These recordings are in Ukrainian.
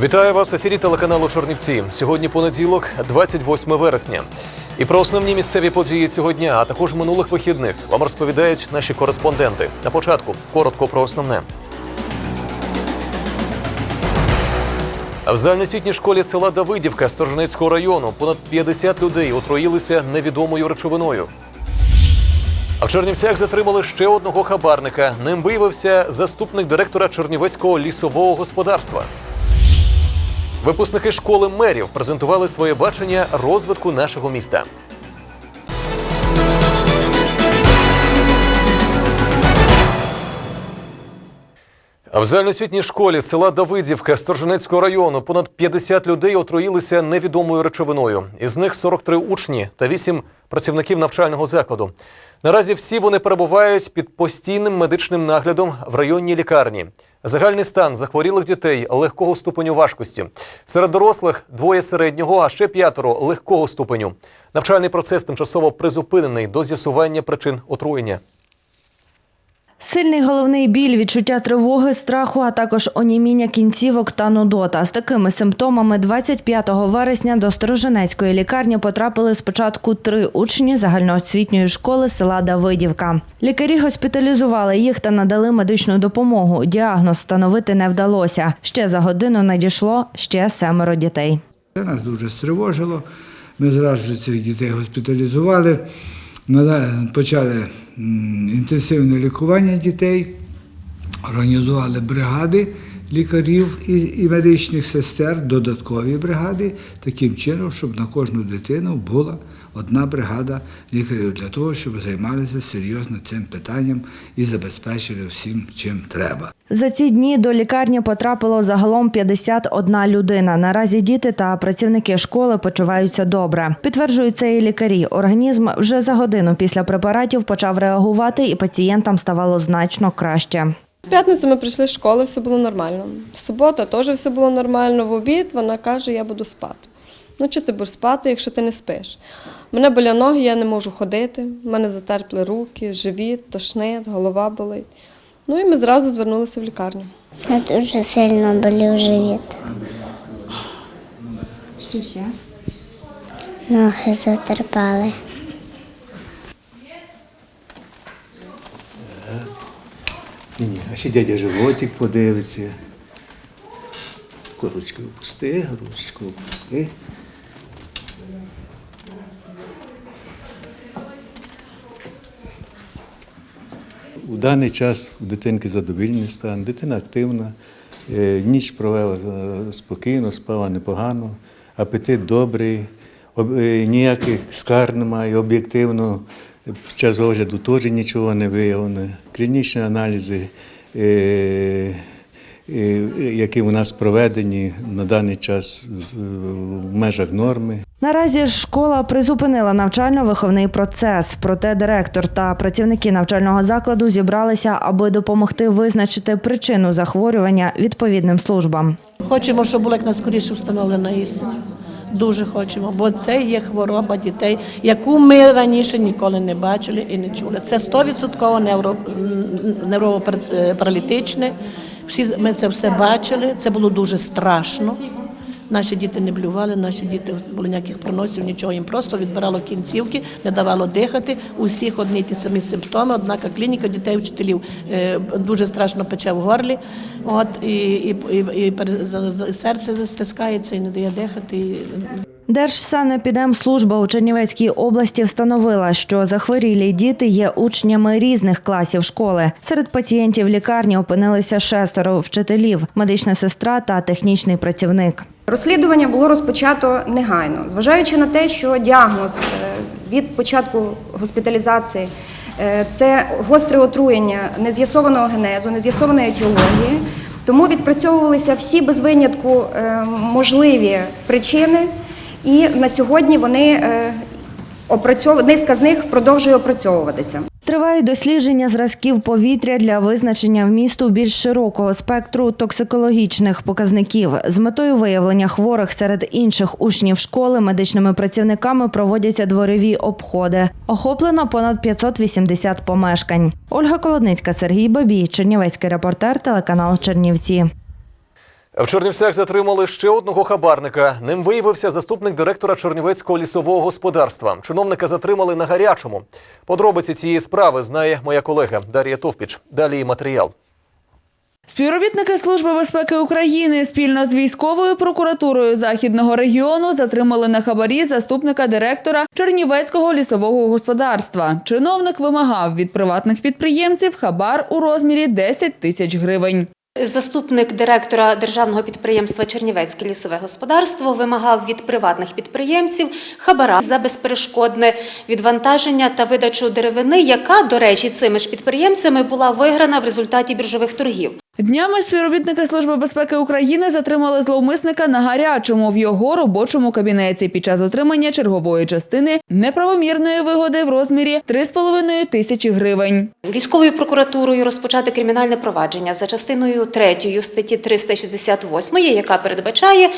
Вітаю вас в ефірі телеканалу Чорнівці. Сьогодні понеділок, 28 вересня. І про основні місцеві події цього дня, а також минулих вихідних вам розповідають наші кореспонденти. На початку коротко про основне. В загальноосвітній школі села Давидівка Сторожинецького району понад 50 людей отруїлися невідомою речовиною. А в Чернівцях затримали ще одного хабарника. Ним виявився заступник директора Чернівецького лісового господарства. Випускники школи мерів презентували своє бачення розвитку нашого міста. В загальноосвітній школі села Давидівка Сторженецького району понад 50 людей отруїлися невідомою речовиною. Із них 43 учні та 8 працівників навчального закладу. Наразі всі вони перебувають під постійним медичним наглядом в районній лікарні. Загальний стан захворілих дітей легкого ступеню важкості. Серед дорослих двоє середнього, а ще п'ятеро легкого ступеню. Навчальний процес тимчасово призупинений до з'ясування причин отруєння. Сильний головний біль, відчуття тривоги, страху, а також оніміння кінцівок та нудота. З такими симптомами 25 вересня до Сторожинецької лікарні потрапили спочатку три учні загальноосвітньої школи села Давидівка. Лікарі госпіталізували їх та надали медичну допомогу. Діагноз встановити не вдалося. Ще за годину надійшло ще семеро дітей. Це нас дуже стривожило. Ми зразу цих дітей госпіталізували, почали інтенсивне лікування дітей, організували бригади лікарів і, і медичних сестер, додаткові бригади, таким чином, щоб на кожну дитину була одна бригада лікарів для того, щоб займалися серйозно цим питанням і забезпечили всім, чим треба. За ці дні до лікарні потрапило загалом 51 людина. Наразі діти та працівники школи почуваються добре. Підтверджують це і лікарі. Організм вже за годину після препаратів почав реагувати, і пацієнтам ставало значно краще. В п'ятницю ми прийшли з школи, все було нормально. Субота теж все було нормально. В обід вона каже, я буду спати. Ну, чи ти будеш спати, якщо ти не спиш? Мене боля ноги, я не можу ходити. У мене затерпли руки, живіт, тошнит, голова болить. Ну і ми зразу звернулися в лікарню. Я дуже сильно болів живіт. Що ще? Ноги затерпали. Ні, ні, а ще дядя животик подивиться. Ручки опусти, ручку опусти. У даний час у дитинки задовільний стан, дитина активна, е, ніч провела спокійно, спала непогано, апетит добрий, е, ніяких скар немає, об'єктивно під час огляду теж нічого не виявлено. Клінічні аналізи, е, які у нас проведені на даний час в межах норми. Наразі школа призупинила навчально-виховний процес. Проте директор та працівники навчального закладу зібралися, аби допомогти визначити причину захворювання відповідним службам. Хочемо, щоб була якнайскоріше встановлена істина. Дуже хочемо, бо це є хвороба дітей, яку ми раніше ніколи не бачили і не чули. Це 100% невро, невропаралітичне. Всі ми це все бачили. Це було дуже страшно. Наші діти не блювали, наші діти були ніяких проносів, нічого їм просто відбирало кінцівки, не давало дихати. У всіх одні ті самі симптоми. Однак клініка дітей вчителів е, дуже страшно пече в горлі. От і, і, і, і серце стискається і не дає дихати. Держсанепідемслужба у Чернівецькій області встановила, що захворілі діти є учнями різних класів школи. Серед пацієнтів лікарні опинилися шестеро вчителів, медична сестра та технічний працівник. Розслідування було розпочато негайно, зважаючи на те, що діагноз е, від початку госпіталізації е, це гостре отруєння нез'ясованого генезу, нез'ясованої етіології. Тому відпрацьовувалися всі без винятку е, можливі причини, і на сьогодні вони низка з них продовжує опрацьовуватися. Тривають дослідження зразків повітря для визначення вмісту більш широкого спектру токсикологічних показників. З метою виявлення хворих серед інших учнів школи медичними працівниками проводяться дворові обходи. Охоплено понад 580 помешкань. Ольга Колодницька, Сергій Бабій, Чернівецький репортер, телеканал Чернівці. В Чернівцях затримали ще одного хабарника. Ним виявився заступник директора Чернівецького лісового господарства. Чиновника затримали на гарячому. Подробиці цієї справи знає моя колега Дар'я Товпіч. Далі матеріал. Співробітники Служби безпеки України спільно з військовою прокуратурою західного регіону затримали на хабарі заступника директора Чернівецького лісового господарства. Чиновник вимагав від приватних підприємців хабар у розмірі 10 тисяч гривень. Заступник директора державного підприємства Чернівецьке лісове господарство вимагав від приватних підприємців хабара за безперешкодне відвантаження та видачу деревини, яка, до речі, цими ж підприємцями була виграна в результаті біржових торгів. Днями співробітники Служби безпеки України затримали зловмисника на гарячому в його робочому кабінеті під час отримання чергової частини неправомірної вигоди в розмірі 3,5 тисячі гривень. Військовою прокуратурою розпочати кримінальне провадження за частиною 3 статті 368, яка передбачає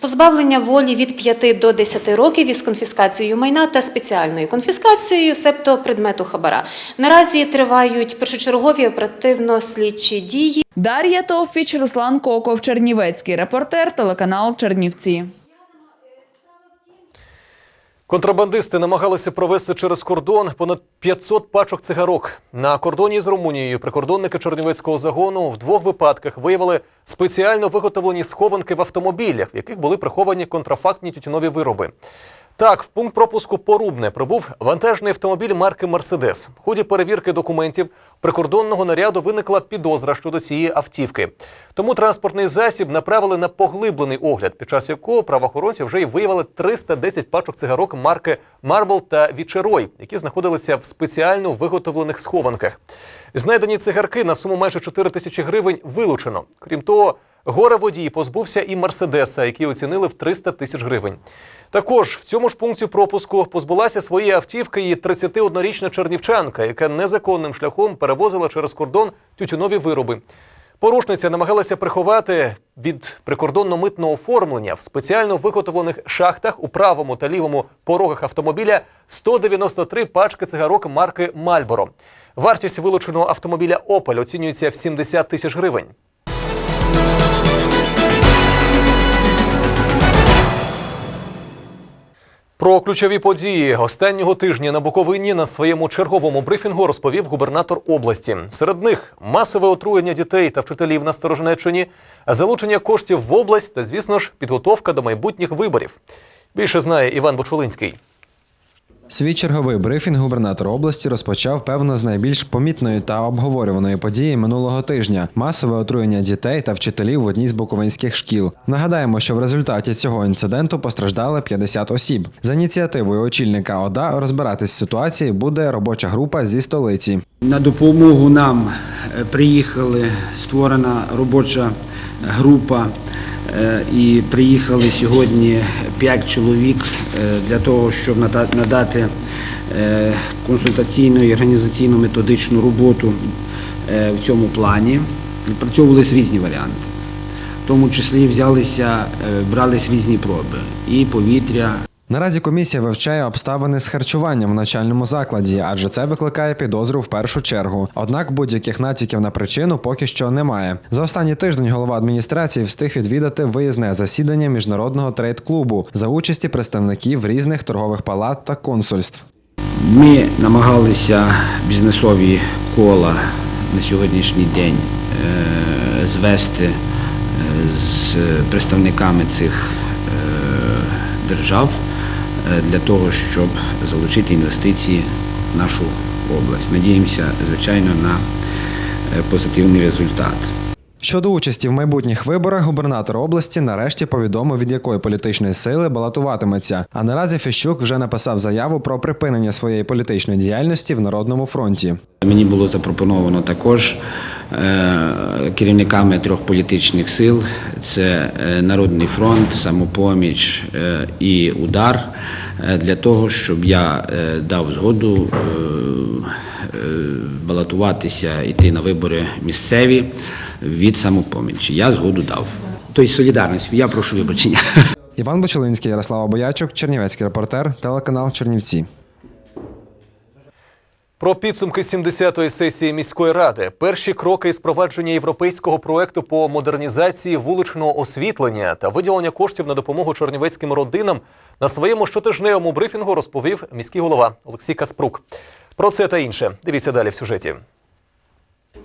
позбавлення волі від 5 до 10 років із конфіскацією майна та спеціальною конфіскацією, себто предмету хабара. Наразі тривають першочергові оперативно-слідчі дії. Дар'я Товпіч, Руслан Коков, Чернівецький репортер, телеканал Чернівці. Контрабандисти намагалися провести через кордон понад 500 пачок цигарок. На кордоні з Румунією прикордонники Чернівецького загону в двох випадках виявили спеціально виготовлені схованки в автомобілях, в яких були приховані контрафактні тютюнові вироби. Так, в пункт пропуску Порубне прибув вантажний автомобіль марки Мерседес. В ході перевірки документів прикордонного наряду виникла підозра щодо цієї автівки. Тому транспортний засіб направили на поглиблений огляд, під час якого правоохоронці вже й виявили 310 пачок цигарок марки Марбл та Вічерой, які знаходилися в спеціально виготовлених схованках. Знайдені цигарки на суму майже 4 тисячі гривень вилучено. Крім того, горе водій позбувся і Мерседеса, який оцінили в 300 тисяч гривень. Також в цьому ж пункті пропуску позбулася своєї автівки і 31-річна чернівчанка, яка незаконним шляхом перевозила через кордон тютюнові вироби. Порушниця намагалася приховати від прикордонно-митного оформлення в спеціально виготовлених шахтах у правому та лівому порогах автомобіля 193 пачки цигарок марки Мальборо. Вартість вилученого автомобіля Опель оцінюється в 70 тисяч гривень. Про ключові події останнього тижня на Буковині на своєму черговому брифінгу розповів губернатор області. Серед них масове отруєння дітей та вчителів на Сторожнеччині, залучення коштів в область та, звісно ж, підготовка до майбутніх виборів. Більше знає Іван Бочулинський. Свій черговий брифінг губернатор області розпочав певно з найбільш помітної та обговорюваної події минулого тижня масове отруєння дітей та вчителів в одній з буковинських шкіл. Нагадаємо, що в результаті цього інциденту постраждали 50 осіб. За ініціативою очільника ОДА розбиратись з ситуацією буде робоча група зі столиці. На допомогу нам е, приїхали створена робоча група, і приїхали сьогодні 5 чоловік е, для того, щоб надати е, консультаційну і організаційно-методичну роботу е, в цьому плані. Відпрацьовувалися різні варіанти. В тому числі взялися, е, брались різні проби і повітря, Наразі комісія вивчає обставини з харчуванням в навчальному закладі, адже це викликає підозру в першу чергу. Однак будь-яких натяків на причину поки що немає. За останній тиждень голова адміністрації встиг відвідати виїзне засідання міжнародного трейд-клубу за участі представників різних торгових палат та консульств. Ми намагалися бізнесові кола на сьогоднішній день е, звести е, з представниками цих е, держав для того, щоб залучити інвестиції в нашу область. Надіємося, звичайно, на е, позитивний результат. Щодо участі в майбутніх виборах, губернатор області нарешті повідомив, від якої політичної сили балотуватиметься. А наразі Фещук вже написав заяву про припинення своєї політичної діяльності в Народному фронті. Мені було запропоновано також керівниками трьох політичних сил: це е, Народний фронт, Самопоміч е, і Удар, е, для того, щоб я е, дав згоду е, е, балотуватися, йти на вибори місцеві від самопомічі. Я згоду дав. Тобто солідарність, я прошу вибачення. Іван Бочелинський, Ярослава Боячук, Чернівецький репортер, телеканал Чернівці. Про підсумки 70-ї сесії міської ради, перші кроки із провадження європейського проекту по модернізації вуличного освітлення та виділення коштів на допомогу чернівецьким родинам на своєму щотижневому брифінгу розповів міський голова Олексій Каспрук. Про це та інше дивіться далі в сюжеті.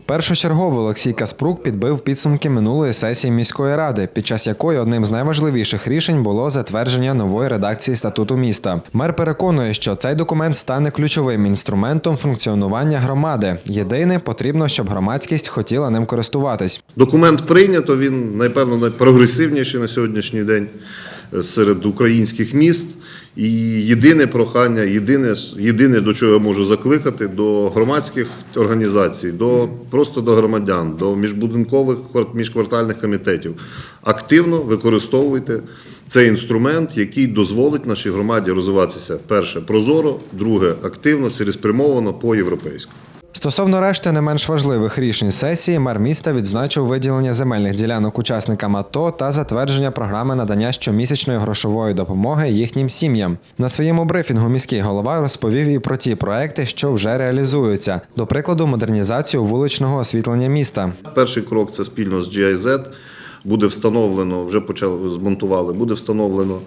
Першочергово Олексій Каспрук підбив підсумки минулої сесії міської ради, під час якої одним з найважливіших рішень було затвердження нової редакції статуту міста. Мер переконує, що цей документ стане ключовим інструментом функціонування громади. Єдине, потрібно, щоб громадськість хотіла ним користуватись. Документ прийнято, він, напевно, найпрогресивніший на сьогоднішній день е, серед українських міст. І єдине прохання, єдине, єдине, до чого я можу закликати, до громадських організацій, до, просто до громадян, до міжбудинкових квар- міжквартальних комітетів. Активно використовуйте цей інструмент, який дозволить нашій громаді розвиватися перше прозоро, друге активно, цілеспрямовано по європейську. Стосовно решти не менш важливих рішень сесії, мер міста відзначив виділення земельних ділянок учасникам АТО та затвердження програми надання щомісячної грошової допомоги їхнім сім'ям. На своєму брифінгу міський голова розповів і про ті проекти, що вже реалізуються. До прикладу, модернізацію вуличного освітлення міста. Перший крок це спільно з GIZ. Буде встановлено, вже почали змонтували, буде встановлено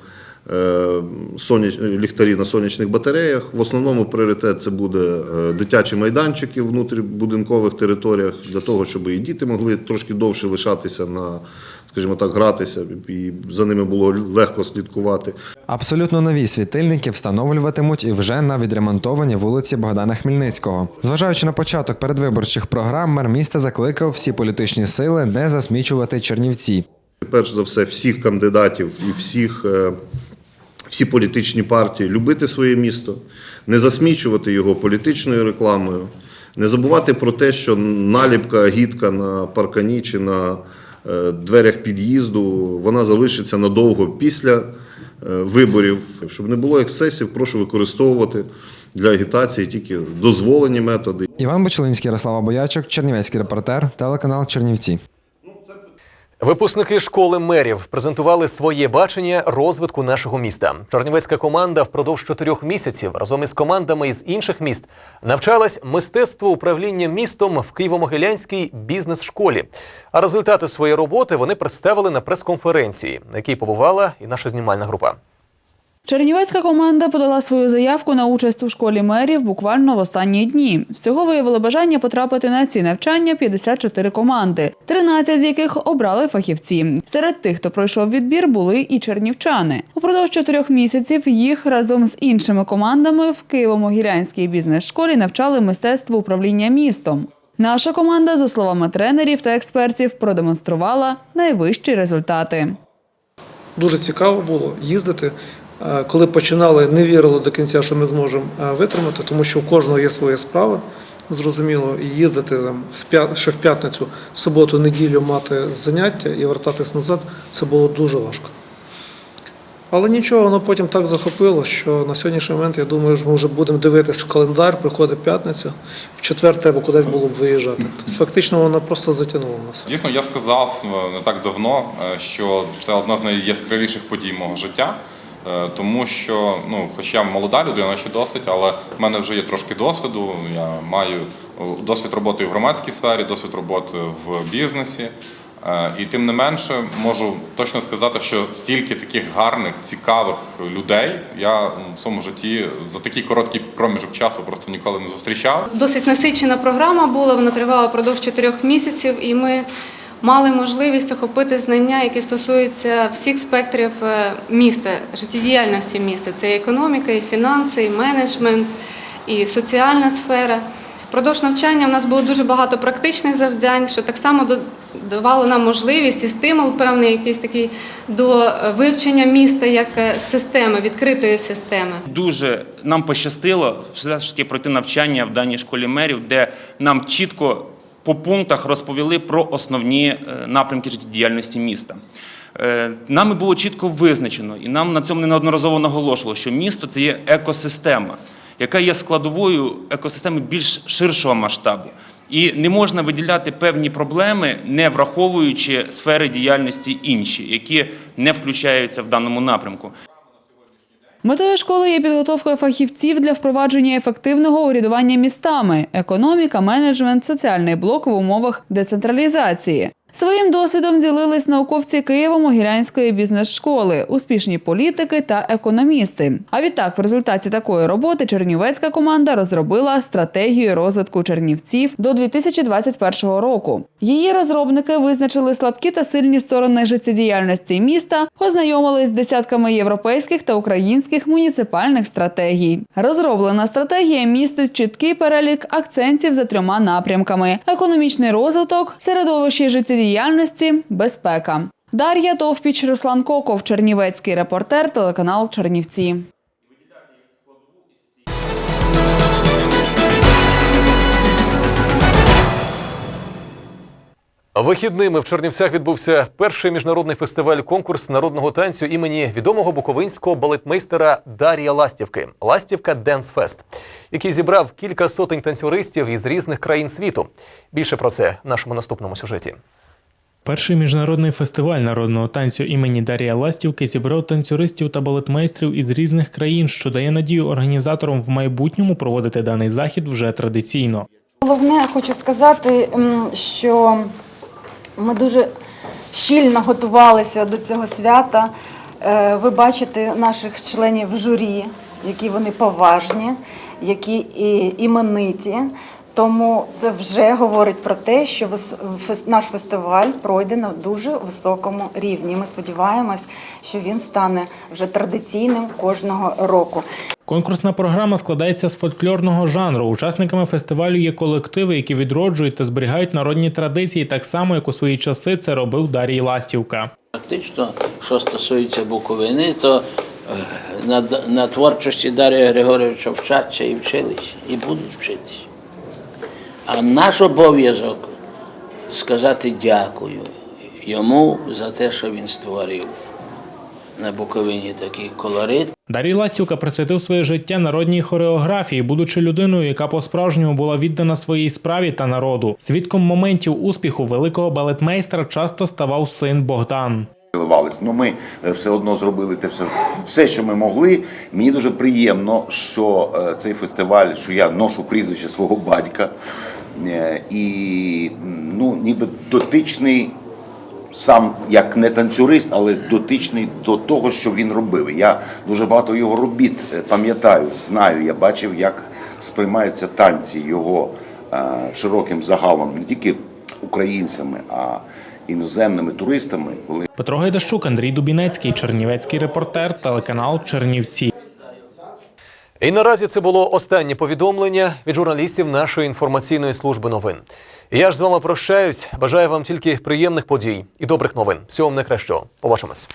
ліхтарі на сонячних батареях. В основному пріоритет це буде е, дитячі майданчики в внутрібудинкових територіях для того, щоб і діти могли трошки довше лишатися на, скажімо так, гратися, і за ними було легко слідкувати. Абсолютно нові світильники встановлюватимуть і вже на відремонтованій вулиці Богдана Хмельницького. Зважаючи на початок передвиборчих програм, мер міста закликав всі політичні сили не засмічувати Чернівці. Перш за все, всіх кандидатів і всіх, е, всі політичні партії любити своє місто, не засмічувати його політичною рекламою, не забувати про те, що наліпка, гідка на паркані чи на е, дверях під'їзду, вона залишиться надовго після е, виборів. Щоб не було ексцесів, прошу використовувати для агітації тільки дозволені методи. Іван Бочелинський, Ярослава Боячок, Чернівецький репортер, телеканал Чернівці. Випускники школи мерів презентували своє бачення розвитку нашого міста. Чернівецька команда впродовж чотирьох місяців разом із командами із інших міст навчалась мистецтву управління містом в Києво-Могилянській бізнес-школі. А результати своєї роботи вони представили на прес-конференції, на якій побувала і наша знімальна група. Чернівецька команда подала свою заявку на участь у школі мерів буквально в останні дні. Всього виявили бажання потрапити на ці навчання 54 команди, 13 з яких обрали фахівці. Серед тих, хто пройшов відбір, були і чернівчани. Упродовж чотирьох місяців їх разом з іншими командами в Києво-Могилянській бізнес-школі навчали мистецтву управління містом. Наша команда, за словами тренерів та експертів, продемонструвала найвищі результати. Дуже цікаво було їздити. Е, Коли починали, не вірили до кінця, що ми зможемо е, витримати, тому що у кожного є своя справа. Зрозуміло, і їздити там в ще в п'ятницю, суботу, неділю мати заняття і вертатись назад, це було дуже важко. Але нічого, воно потім так захопило, що на сьогоднішній момент, я думаю, ми вже будемо дивитись в календар, приходить п'ятниця, в четвер треба кудись було б виїжджати. Тобто фактично воно просто затягнуло нас. Дійсно, я сказав е, не так давно, що це одна з найяскравіших подій мого життя. Е, Тому що, ну, хоч я молода людина ще досить, але в мене вже є трошки досвіду. Я маю е, досвід роботи в громадській сфері, досвід роботи в бізнесі. Е, І тим не менше можу точно сказати, що стільки таких гарних, цікавих людей я в своєму житті за такий короткий проміжок часу просто ніколи не зустрічав. Досить насичена програма була, вона тривала впродовж чотирьох місяців, і ми мали можливість охопити знання, які стосуються всіх спектрів е, міста, життєдіяльності міста. Це і економіка, і фінанси, і менеджмент, і соціальна сфера. Впродовж навчання в нас було дуже багато практичних завдань, що так само давало нам можливість і стимул певний, якийсь такий до е, вивчення міста як е, системи, відкритої системи. Дуже нам пощастило все ж таки пройти навчання в даній школі мерів, де нам чітко по пунктах розповіли про основні е, напрямки життєдіяльності міста. Е, Нами було чітко визначено, і нам на цьому неодноразово наголошувало, що місто це є екосистема, яка є складовою екосистеми більш ширшого масштабу. І не можна виділяти певні проблеми, не враховуючи сфери діяльності інші, які не включаються в даному напрямку. Метою школи є підготовка фахівців для впровадження ефективного урядування містами, економіка, менеджмент, соціальний блок в умовах децентралізації. Своїм досвідом ділились науковці Києво-Могилянської бізнес-школи, успішні політики та економісти. А відтак, в результаті такої роботи чернівецька команда розробила стратегію розвитку чернівців до 2021 року. Її розробники визначили слабкі та сильні сторони життєдіяльності міста, ознайомились з десятками європейських та українських муніципальних стратегій. Розроблена стратегія містить чіткий перелік акцентів за трьома напрямками: економічний розвиток, середовище життєдіяльності, безпека. Дар'я Товпіч, Руслан Коков, Чернівецький репортер, телеканал Чернівці. Вихідними в Чернівцях відбувся перший міжнародний фестиваль-конкурс народного танцю імені відомого буковинського балетмейстера Дарія Ластівки Ластівка Денс Фест, який зібрав кілька сотень танцюристів із різних країн світу. Більше про це в нашому наступному сюжеті. Перший міжнародний фестиваль народного танцю імені Дарія Ластівки зібрав танцюристів та балетмейстрів із різних країн, що дає надію організаторам в майбутньому проводити даний захід вже традиційно. Головне, хочу сказати, що ми дуже щільно готувалися до цього свята. Е, Ви бачите наших членів журі, які вони поважні, які і імениті. Тому це вже говорить про те, що наш фестиваль пройде на дуже високому рівні. Ми сподіваємось, що він стане вже традиційним кожного року. Конкурсна програма складається з фольклорного жанру. Учасниками фестивалю є колективи, які відроджують та зберігають народні традиції, так само як у свої часи це робив Дарій Ластівка. Фактично, що стосується Буковини, то е, на, на творчості Дар'я Григоровича вчаться і вчились, і будуть вчитись. А наш обов'язок сказати дякую йому за те, що він створив на Буковині такий колорит. Дарій Ластівка присвятив своє життя народній хореографії, будучи людиною, яка по-справжньому була віддана своїй справі та народу. Свідком моментів успіху великого балетмейстра часто ставав син Богдан. Виливались. Ну, ми е, все одно зробили те все, все, що ми могли. Мені дуже приємно, що е, цей фестиваль, що я ношу прізвище свого батька, е, і ну, ніби дотичний сам як не танцюрист, але дотичний до того, що він робив. Я дуже багато його робіт пам'ятаю, знаю. Я бачив, як сприймаються танці його широким загалом, не тільки українцями, а іноземними туристами, коли Петро Гайдащук, Андрій Дубінецький, Чернівецький репортер, телеканал Чернівці. І наразі це було останнє повідомлення від журналістів нашої інформаційної служби новин. Я ж з вами прощаюсь. Бажаю вам тільки приємних подій і добрих новин. Всього вам найкращого. Побачимось.